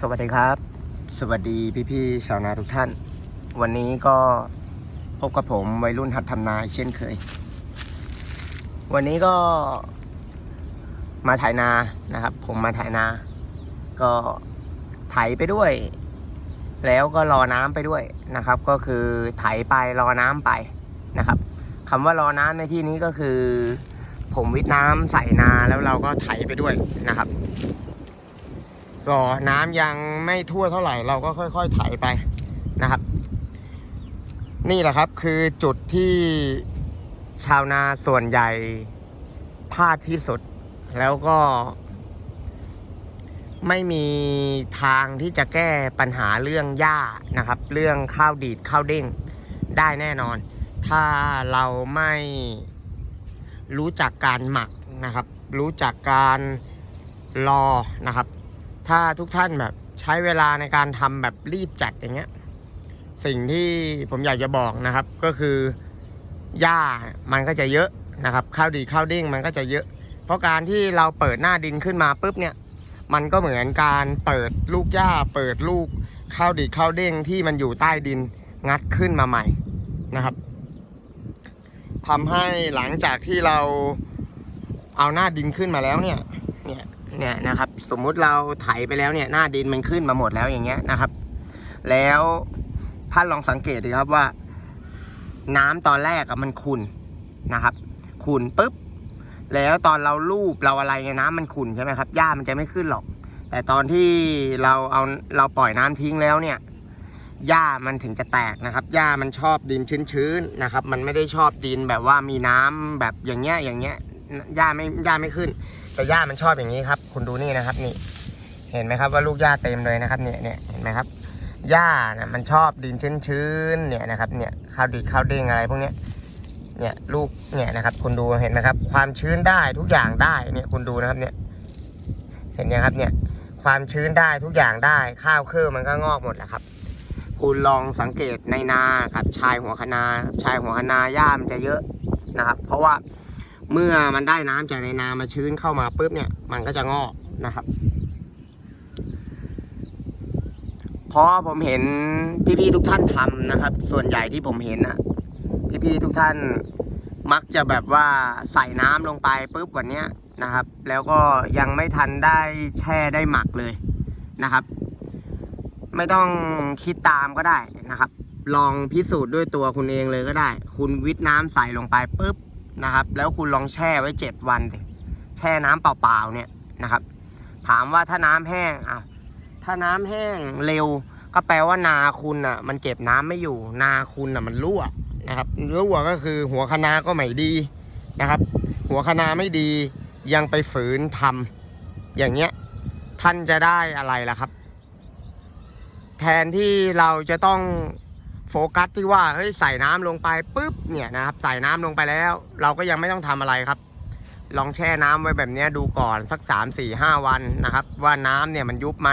สวัสดีครับ สวัสดีพี่ๆชาวนาทุกท่าน วันนี้ก็พบกับผมวัยรุ่นหัดทำนาเช่นเคย วันนี้ก็มาถ่ายนานะครับ ผมมาถ่ายนา ก็ไถไปด้วย แล้วก็รอน้ำไปด้วยนะครับ ก็คือไถไปรอน้ำไปนะครับคำว่ารอน้ำในที่นี้ก็คือ ผมวิทน้ำใส่นาแล้วเราก็ไถไปด้วยนะครับ ก็น้ำยังไม่ทั่วเท่าไหร่เราก็ค่อยๆไถไปนะครับ นี่แหละครับคือจุดที่ชาวนาส่วนใหญ่พลาดที่สุด แล้วก็ ไม่มีทางที่จะแก้ปัญหาเรื่องหญ้านะครับ เรื่องข้าวดีดข้าวเด้งได้แน่นอน ถ้าเราไม่รู้จักการหมักนะครับ รู้จักการรอนะครับ ถ้าทุกท่านแบบใช้เวลาในการทำแบบรีบจัดอย่างเงี้ย สิ่งที่ผมอยากจะบอกนะครับ ก็คือหญ้ามันก็จะเยอะนะครับ ข้าวดีข้าวเด้งมันก็จะเยอะ เพราะการที่เราเปิดหน้าดินขึ้นมาปุ๊บเนี่ย มันก็เหมือนการเปิดลูกหญ้า เปิดลูกข้าวดีข้าวเด้งที่มันอยู่ใต้ดินงัดขึ้นมาใหม่นะครับทำให้หลังจากที่เราเอาหน้าดินขึ้นมาแล้วเนี่ย เนี่ยนะครับ สมมุติเราไถไปแล้วเนี่ยหน้าดินมันขึ้นมาหมดแล้วอย่างเงี้ยนะครับ แล้วท่านลองสังเกตดูครับว่า น้ำตอนแรกอะมันขุ่นนะครับขุ่นปุ๊บแล้วตอนเราลูบเราอะไรเนี่ยน้ำมันขุ่นใช่ไหมครับหญ้ามันจะไม่ขึ้นหรอก แต่ตอนที่เราเอาเราปล่อยน้ำทิ้งแล้วเนี่ยหญ้ามันถึงจะแตกนะครับหญ้ามันชอบดินชื้นๆนะครับ มันไม่ได้ชอบดินแบบว่ามีน้ำแบบอย่างเงี้ยอย่างเงี้ยหญ้าไม่หญ้าไม่ขึ้น แต่หญ้ามันชอบอย่างนี้ครับ คุณดูนี่นะครับ นี่ เห็นไหมครับว่าลูกหญ้าเต็มเลยนะครับ เนี่ยเนี่ยเห็นไหมครับหญ้านะมันชอบดินชื้นๆเนี่ยนะครับ เนี่ยข้าวดีข้าวเด้งอะไรพวกเนี้ยเนี่ยลูกเนี่ยนะครับ คุณดูเห็นไหมครับ ความชื้นได้ทุกอย่างได้เนี่ยคุณดูนะครับเนี่ย เห็นยังครับเนี่ย ความชื้นได้ทุกอย่างได้ ข้าวเครือมันก็งอกหมดแหละครับ คุณลองสังเกตในนากับชายหัวคะนาชายหัวคะนาหญ้ามันจะเยอะนะครับ เพราะว่า เมื่อมันได้น้ำจากในนามาชื้นเข้ามาปุ๊บเนี่ย มันก็จะงอกนะครับเพราะผมเห็นพี่ๆทุกท่านทำนะครับ ส่วนใหญ่ที่ผมเห็นนะพี่ๆทุกท่านมักจะแบบว่าใส่น้ำลงไปปุ๊บวันเนี้ยนะครับ แล้วก็ยังไม่ทันได้แช่ได้หมักเลยนะครับ ไม่ต้องคิดตามก็ได้นะครับ ลองพิสูจน์ด้วยตัวคุณเองเลยก็ได้ คุณวิทน้ำใส่ลงไปปุ๊บ นะครับ แล้วคุณลองแช่ไว้เจ็ดวันสิแช่น้ำเปล่าๆเนี่ยนะครับ ถามว่าถ้าน้ำแห้งอะถ้าน้ำแห้งเร็ว ก็แปลว่านาคุณอะ มันเก็บน้ำไม่อยู่ นาคุณอะมันรั่วนะครับรั่วก็คือหัวคะนาก็ไม่ดีนะครับ หัวคะนาไม่ดียังไปฝืนทำอย่างเงี้ยท่านจะได้อะไรล่ะครับ แทนที่เราจะต้อง โฟกัสที่ว่าเฮ้ยใส่น้ำลงไปปุ๊บเนี่ยนะครับใส่น้ำลงไปแล้ว เราก็ยังไม่ต้องทำอะไรครับ ลองแช่น้ำไว้แบบนี้ดูก่อนสัก 3 4 5 วันนะครับ ว่าน้ำเนี่ยมันยุบไหม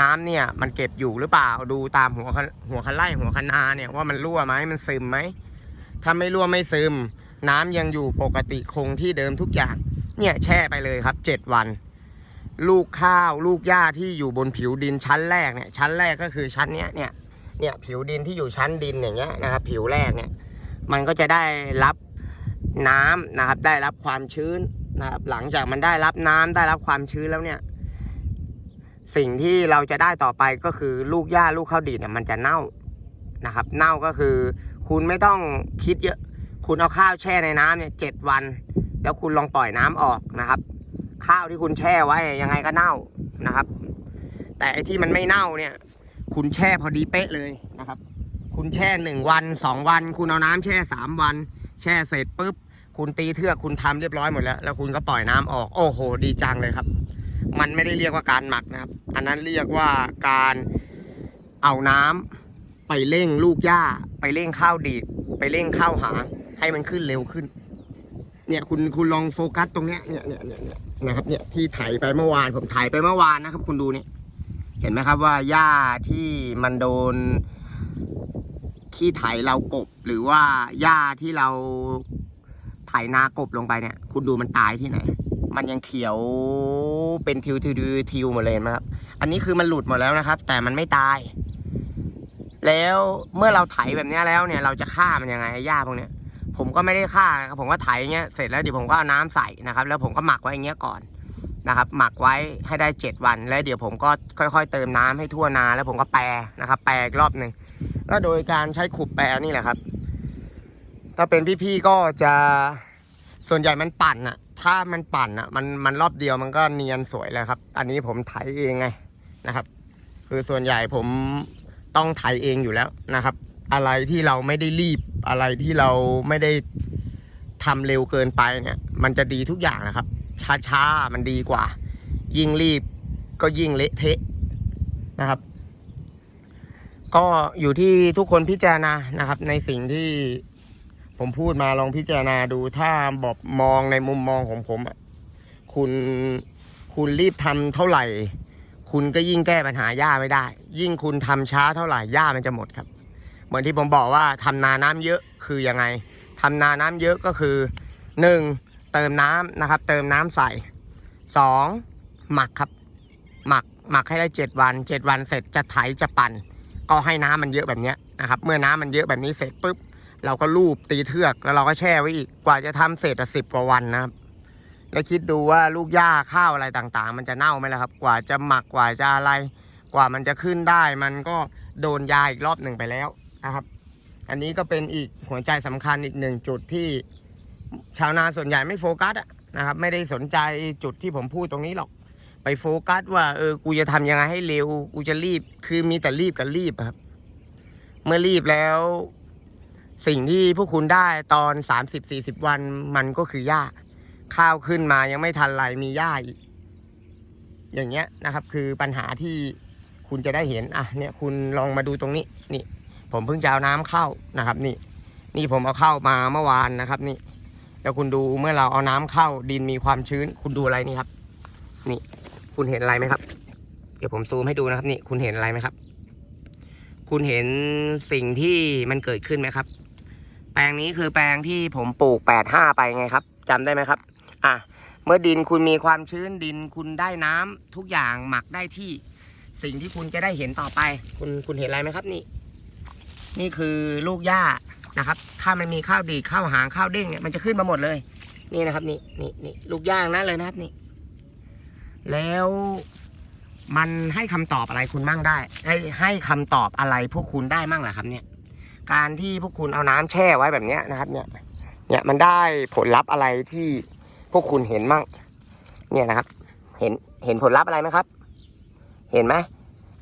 น้ำเนี่ยมันเก็บอยู่หรือเปล่าดูตามหัวคะหัวคันไล่หัวคันนาเนี่ยว่ามันรั่วไหมมันซึมไหมถ้าไม่รั่วไม่ซึม น้ำยังอยู่ปกติคงที่เดิมทุกอย่าง เนี่ยแช่ไปเลยครับ 7 วัน ลูกข้าวลูกหญ้าที่อยู่บนผิวดินชั้นแรกเนี่ยชั้นแรกก็คือชั้นเนี้ยเนี่ย เนี่ยผิวดินที่อยู่ชั้นดินอย่างเงี้ยนะครับ ผิวแรกเนี่ย มันก็จะได้รับน้ำนะครับ ได้รับความชื้นนะครับ หลังจากมันได้รับน้ำได้รับความชื้นแล้วเนี่ย สิ่งที่เราจะได้ต่อไปก็คือลูกหญ้าลูกข้าวดีเนี่ยมันจะเน่านะครับ เน่าก็คือ คุณไม่ต้องคิดเยอะ คุณเอาข้าวแช่ในน้ำเนี่ยเจ็ดวัน แล้วคุณลองปล่อยน้ำออกนะครับ ข้าวที่คุณแช่ไว้ยังไงก็เน่านะครับ แต่ไอ้ที่มันไม่เน่าเนี่ย คุณแช่พอดีเป๊ะเลยนะครับ คุณแช่หนึ่งวันสองวัน คุณเอาน้ำแช่สามวัน แช่เสร็จปุ๊บ คุณตีเทือกคุณทำเรียบร้อยหมดแล้ว แล้วคุณก็ปล่อยน้ำออก โอ้โห ดีจังเลยครับ มันไม่ได้เรียกว่าการหมักนะครับ อันนั้นเรียกว่าการเอาน้ำไปเร่งลูกหญ้า ไปเร่งข้าวดีดไปเร่งข้าวหางให้มันขึ้นเร็วขึ้น เนี่ยคุณคุณลองโฟกัสตรงเนี้ยเนี่ยเนี่ยเนี่ยนะครับเนี่ยที่ไถไปเมื่อวานผมไถไปเมื่อวานนะครับ คุณดูเนี่ย เห็นไหมครับว่าหญ้าที่มันโดนขี้ไถเรากบ หรือว่าหญ้าที่เราไถนากบลงไปเนี่ย คุณดูมันตายที่ไหน มันยังเขียวเป็นทิวทิวทิวหมดเลยนไหมครับ อันนี้คือมันหลุดหมดแล้วนะครับ แต่มันไม่ตาย แล้วเมื่อเราไถแบบนี้แล้วเนี่ย เราจะฆ่ามันยังไงหญ้าพวกเนี้ยผมก็ไม่ได้ฆ่านะครับผมก็ไถเงี้ยเสร็จแล้วเดี๋ยวผมก็เอาน้ำใส่นะครับ แล้วผมก็หมักไว้อย่างเงี้ยก่อน นะครับ หมักไว้ให้ได้เจ็ดวัน แล้วเดี๋ยวผมก็ค่อยๆ เติมน้ำให้ทั่วนาแล้วผมก็แปรนะครับ แปรอีกรอบหนึ่งก็โดยการใช้ขุบแปรนี่แหละครับ ถ้าเป็นพี่ๆก็จะส่วนใหญ่มันปั่นอะถ้ามันปั่นอะมันมันรอบเดียวมันก็เนียนสวยแล้วครับ อันนี้ผมไถเองไงนะครับ คือส่วนใหญ่ผมต้องไถเองอยู่แล้วนะครับ อะไรที่เราไม่ได้รีบอะไรที่เราไม่ได้ทำเร็วเกินไปเนี่ย มันจะดีทุกอย่างนะครับ ช้าๆ มันดีกว่า ยิ่งรีบก็ยิ่งเละเทะนะครับ ก็อยู่ที่ทุกคนพิจารณานะครับ ในสิ่งที่ผมพูดมาลองพิจารณาดูถ้าบอกมองในมุมมองของผมคุณคุณรีบทำเท่าไหร่ คุณก็ยิ่งแก้ปัญหาหญ้าไม่ได้ ยิ่งคุณทำช้าเท่าไหร่หญ้ามันจะหมดครับ เหมือนที่ผมบอกว่าทำนาน้ำเยอะคือยังไงทำนาน้ำเยอะก็คือหนึ่ง เติมน้ำนะครับ เติมน้ำใส่สองหมักครับ หมักหมักให้ได้เจ็ดวันเจ็ดวันเสร็จจะไถจะปั่น ก็ให้น้ำมันเยอะแบบนี้นะครับ เมื่อน้ำมันเยอะแบบนี้เสร็จปุ๊บเราก็ลูบตีเทือกแล้วเราก็แช่ไว้อีกกว่าจะทำเสร็จสิบกว่าวันนะครับ แล้วคิดดูว่าลูกหญ้าข้าวอะไรต่างๆ มันจะเน่าไหมล่ะครับ กว่าจะหมักกว่าจะอะไร กว่ามันจะขึ้นได้ มันก็โดนยาอีกรอบหนึ่งไปแล้วนะครับ อันนี้ก็เป็นอีกหัวใจสำคัญอีกหนึ่งจุดที่ ชาวนาส่วนใหญ่ไม่โฟกัสนะครับไม่ได้สนใจจุดที่ผมพูดตรงนี้หรอก ไปโฟกัสว่าเออกูจะทำยังไงให้เร็ว กูจะรีบคือมีแต่รีบกับรีบครับ เมื่อรีบแล้ว สิ่งที่พวกคุณได้ตอน 30-40 วันมันก็คือหญ้า ข้าวขึ้นมายังไม่ทันไรมีหญ้าอีก อย่างเงี้ยนะครับ คือปัญหาที่คุณจะได้เห็นอะเนี่ยคุณลองมาดูตรงนี้นี่ ผมเพิ่งจะเอาน้ำเข้านะครับ นี่ นี่ผมเอาเข้ามาเมื่อวานนะครับ นี่ แล้วคุณดูเมื่อเราเอาน้ำเข้าดินมีความชื้น คุณดูอะไรนี่ครับ นี่ คุณเห็นอะไรไหมครับ เดี๋ยวผมซูมให้ดูนะครับนี่คุณเห็นอะไรไหมครับ คุณเห็นสิ่งที่มันเกิดขึ้นไหมครับ แปลงนี้คือแปลงที่ผมปลูกแปดห้าไปไงครับจำได้ไหมครับ อะเมื่อดินคุณมีความชื้นดินคุณได้น้ำทุกอย่างหมักได้ที่ สิ่งที่คุณจะได้เห็นต่อไป คุณคุณเห็นอะไรไหมครับนี่ นี่คือลูกหญ้า นะครับ ถ้ามันมีข้าวดีข้าวหางข้าวเด้งเนี่ยมันจะขึ้นมาหมดเลย นี่นะครับนี่นี่นี่ลูกหญ้างนั้นเลยนะครับนี่ แล้วมันให้คำตอบอะไรคุณมั่งได้ ให้ให้คำตอบอะไรพวกคุณได้มั่งล่ะครับเนี่ย การที่พวกคุณเอาน้ำแช่ไว้แบบเนี้ยนะครับ เนี่ย เนี่ยมันได้ผลลัพธ์อะไรที่พวกคุณเห็นมั่ง เนี่ยนะครับ เห็นเห็นผลลัพธ์อะไรไหมครับ เห็นไหม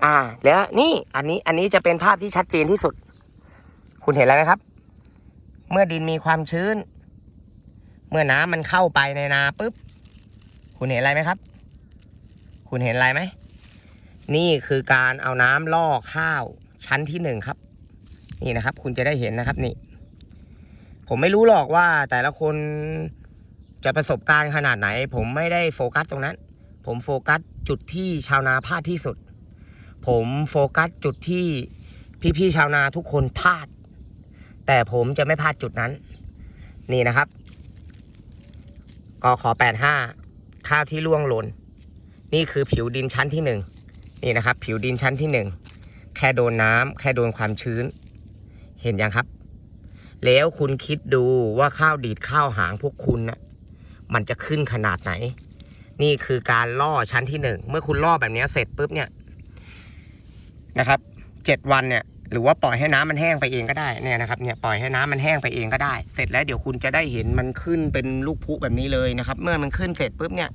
อ่า แล้วนี่อันนี้อันนี้จะเป็นภาพที่ชัดเจนที่สุด คุณเห็นอะไรไหมครับ เมื่อดินมีความชื้น เมื่อน้ำมันเข้าไปในนาปุ๊บ คุณเห็นอะไรไหมครับ คุณเห็นอะไรไหม นี่คือการเอาน้ำล่อข้าวชั้นที่หนึ่งครับ นี่นะครับ คุณจะได้เห็นนะครับนี่ ผมไม่รู้หรอกว่าแต่ละคนจะประสบการณ์ขนาดไหน ผมไม่ได้โฟกัสตรงนั้น ผมโฟกัสจุดที่ชาวนาพลาดที่สุด ผมโฟกัสจุดที่พี่ๆชาวนาทุกคนพลาด แต่ผมจะไม่พลาดจุดนั้น นี่นะครับกขอ85ข้าวที่ล่วงหล่นนี่คือผิวดินชั้นที่หนึ่งนี่นะครับ ผิวดินชั้นที่หนึ่งแค่โดนน้ำแค่โดนความชื้น เห็นยังครับ แล้วคุณคิดดูว่าข้าวดีดข้าวหางพวกคุณนะ่ะมันจะขึ้นขนาดไหน นี่คือการล่อชั้นที่หนึ่งเมื่อคุณล่อแบบนี้เสร็จปุ๊บเนี่ยนะครับเจ็ดวันเนี่ย หรือว่าปล่อยให้น้ำมันแห้งไปเองก็ได้เนี่ยนะครับเนี่ยปล่อยให้น้ำมันแห้งไปเองก็ได้ เสร็จแล้วเดี๋ยวคุณจะได้เห็นมันขึ้นเป็นลูกพุแบบนี้เลยนะครับ เมื่อมันขึ้นเสร็จปุ๊บเนี่ย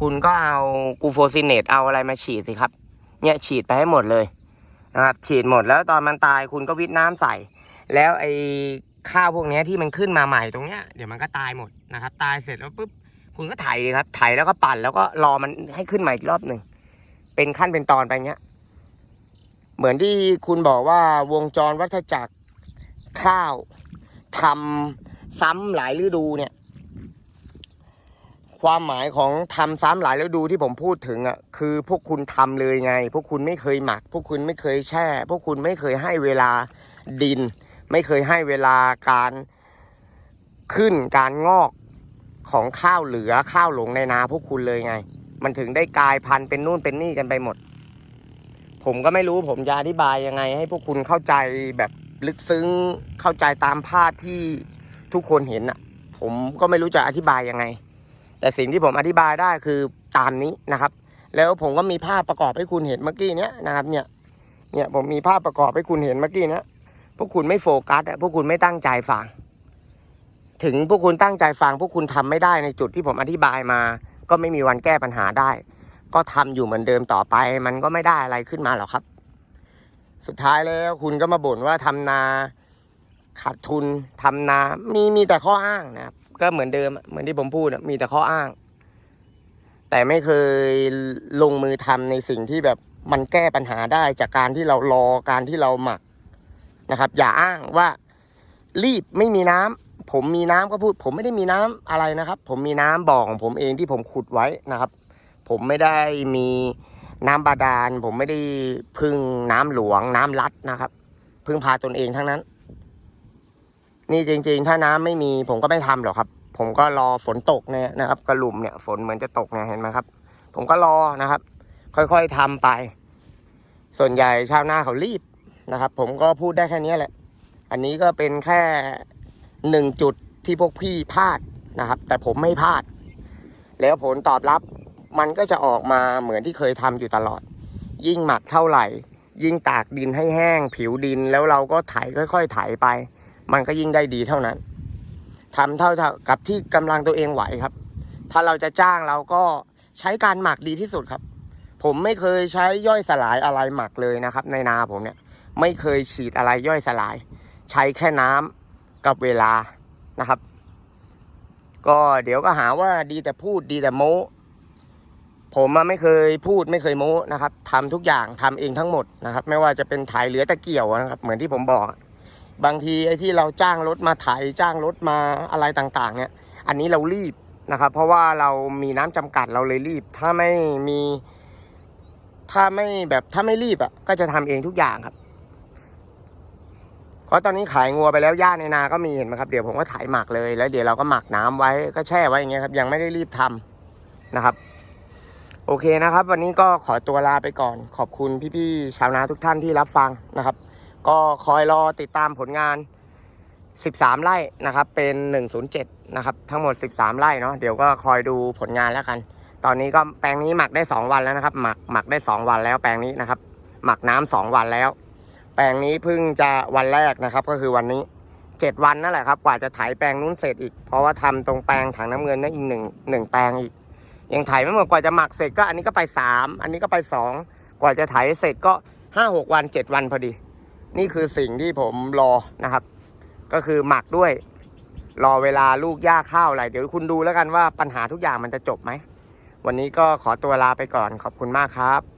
คุณก็เอากูโฟซินเนตเอาอะไรมาฉีดสิครับ เนี่ยฉีดไปให้หมดเลยนะครับฉีดหมดแล้วตอนมันตายคุณก็วิทน้ำใส่ แล้วไอ้ข้าวพวกนี้ที่มันขึ้นมาใหม่ตรงเนี้ยเดี๋ยวมันก็ตายหมดนะครับ ตายเสร็จแล้วปุ๊บคุณก็ไถเลยครับไถแล้วก็ปั่นแล้วก็รอมันให้ขึ้นใหม่อีกรอบหนึ่งเป็นขั้นเป็นตอนไปเงี้ย เหมือนที่คุณบอกว่าวงจรวัฏจักรข้าวทำซ้ำหลายฤดูเนี่ย ความหมายของทำซ้ำหลายฤดูที่ผมพูดถึงอะคือพวกคุณทำเลยไง พวกคุณไม่เคยหมัก พวกคุณไม่เคยแช่ พวกคุณไม่เคยให้เวลาดิน ไม่เคยให้เวลาการขึ้นการงอกของข้าวเหลือข้าวหลงในนาพวกคุณเลยไง มันถึงได้กลายพันธุ์เป็นนู่นเป็นนี่กันไปหมด ผมก็ไม่รู้ผมจะอธิบายยังไง ให้พวกคุณเข้าใจแบบลึกซึ้งเข้าใจตามภาพที่ทุกคนเห็นอะผมก็ไม่รู้จะอธิบายยังไง แต่สิ่งที่ผมอธิบายได้คือตามนี้นะครับ แล้วผมก็มีภาพประกอบให้คุณเห็นเมื่อกี้เนี้ยนะครับเนี่ยเนี่ยผมมีภาพประกอบให้คุณเห็นเมื่อกี้เนี้ยพวกคุณไม่โฟกัสอะพวกคุณไม่ตั้งใจฟังถึงพวกคุณตั้งใจฟังพวกคุณทำไม่ได้ในจุดที่ผมอธิบายมา ก็ไม่มีวันแก้ปัญหาได้ ก็ทำอยู่เหมือนเดิมต่อไป มันก็ไม่ได้อะไรขึ้นมาหรอกครับ สุดท้ายแล้วคุณก็มาบ่นว่าทำนาขาดทุนทำนา มีมีแต่ข้ออ้างนะครับ ก็เหมือนเดิมเหมือนที่ผมพูดมีแต่ข้ออ้าง แต่ไม่เคยลงมือทำในสิ่งที่แบบมันแก้ปัญหาได้จากการที่เรารอการที่เราหมักนะครับ อย่าอ้างว่ารีบไม่มีน้ำผมมีน้ำก็พูด ผมไม่ได้มีน้ำอะไรนะครับ ผมมีน้ำบ่อของผมเองที่ผมขุดไว้นะครับ ผมไม่ได้มีน้ำบาดาล ผมไม่ได้พึ่งน้ำหลวง น้ำลัดนะครับ พึ่งพาตนเองทั้งนั้น นี่จริง ๆ ถ้าน้ำไม่มีผมก็ไม่ทำหรอกครับ ผมก็รอฝนตกเนี่ยนะครับ กระหลุมเนี่ยฝนเหมือนจะตกเนี่ยเห็นไหมครับ ผมก็รอนะครับ ค่อยๆทำไป ส่วนใหญ่ชาวนาเขารีบนะครับ ผมก็พูดได้แค่นี้แหละ อันนี้ก็เป็นแค่หนึ่งจุดที่พวกพี่พลาดนะครับ แต่ผมไม่พลาด แล้วผลตอบรับ มันก็จะออกมาเหมือนที่เคยทำอยู่ตลอด ยิ่งหมักเท่าไหร่ ยิ่งตากดินให้แห้ง ผิวดินแล้วเราก็ไถค่อยๆไถไป มันก็ยิ่งได้ดีเท่านั้นทำเท่ากับที่กำลังตัวเองไหวครับ ถ้าเราจะจ้างเราก็ใช้การหมักดีที่สุดครับ ผมไม่เคยใช้ย่อยสลายอะไรหมักเลยนะครับ ในนาผมเนี่ยไม่เคยฉีดอะไรย่อยสลาย ใช้แค่น้ำกับเวลานะครับ ก็เดี๋ยวก็หาว่าดีแต่พูดดีแต่โม้ ผมอะไม่เคยพูดไม่เคยโม้นะครับทำทุกอย่างทำเองทั้งหมดนะครับ ไม่ว่าจะเป็นถ่ายเหลือตะเกี่ยวนะครับ เหมือนที่ผมบอก บางทีไอ้ที่เราจ้างรถมาไถจ้างรถมาอะไรต่างๆ เนี่ย อันนี้เรารีบนะครับ เพราะว่าเรามีน้ำจำกัดเราเลยรีบ ถ้าไม่มี ถ้าไม่แบบถ้าไม่รีบอะ ก็จะทำเองทุกอย่างครับเพราะตอนนี้ขายงัวไปแล้วหญ้าในนาก็มีเห็นไหมครับเดี๋ยวผมก็ถ่ายหมักเลยแล้วเดี๋ยวเราก็หมักน้ำไว้ก็แช่ไว้อย่างเงี้ยครับ ยังไม่ได้รีบทำนะครับ โอเคนะครับ วันนี้ก็ขอตัวลาไปก่อน ขอบคุณพี่ๆชาวนาทุกท่านที่รับฟังนะครับ ก็คอยรอติดตามผลงาน 13 ไร่นะครับ เป็น 107 นะครับ ทั้งหมด 13 ไร่เนาะเดี๋ยวก็คอยดูผลงานแล้วกัน ตอนนี้ก็แปลงนี้หมักได้ 2 วันแล้วนะครับ หมักหมักได้ 2 วันแล้วแปลงนี้นะครับ หมักน้ำสองวันแล้ว แปลงนี้เพิ่งจะวันแรกนะครับ ก็คือวันนี้ 7 วันนั่นแหละครับ กว่าจะไถแปลงนู้นเสร็จอีก เพราะว่าทำตรงแปลงถังน้ำเงินนั่นอีกหนึ่งหนึ่งแปลงอีก ยังไถไม่หมดกว่าจะหมักเสร็จก็อันนี้ก็ไป3อันนี้ก็ไป2กว่าจะไถเสร็จก็5 6วัน7วันพอดี นี่คือสิ่งที่ผมรอนะครับ ก็คือหมักด้วย รอเวลาลูกหญ้าข้าวอะไร เดี๋ยวคุณดูแล้วกันว่าปัญหาทุกอย่างมันจะจบไหม วันนี้ก็ขอตัวลาไปก่อนขอบคุณมากครับ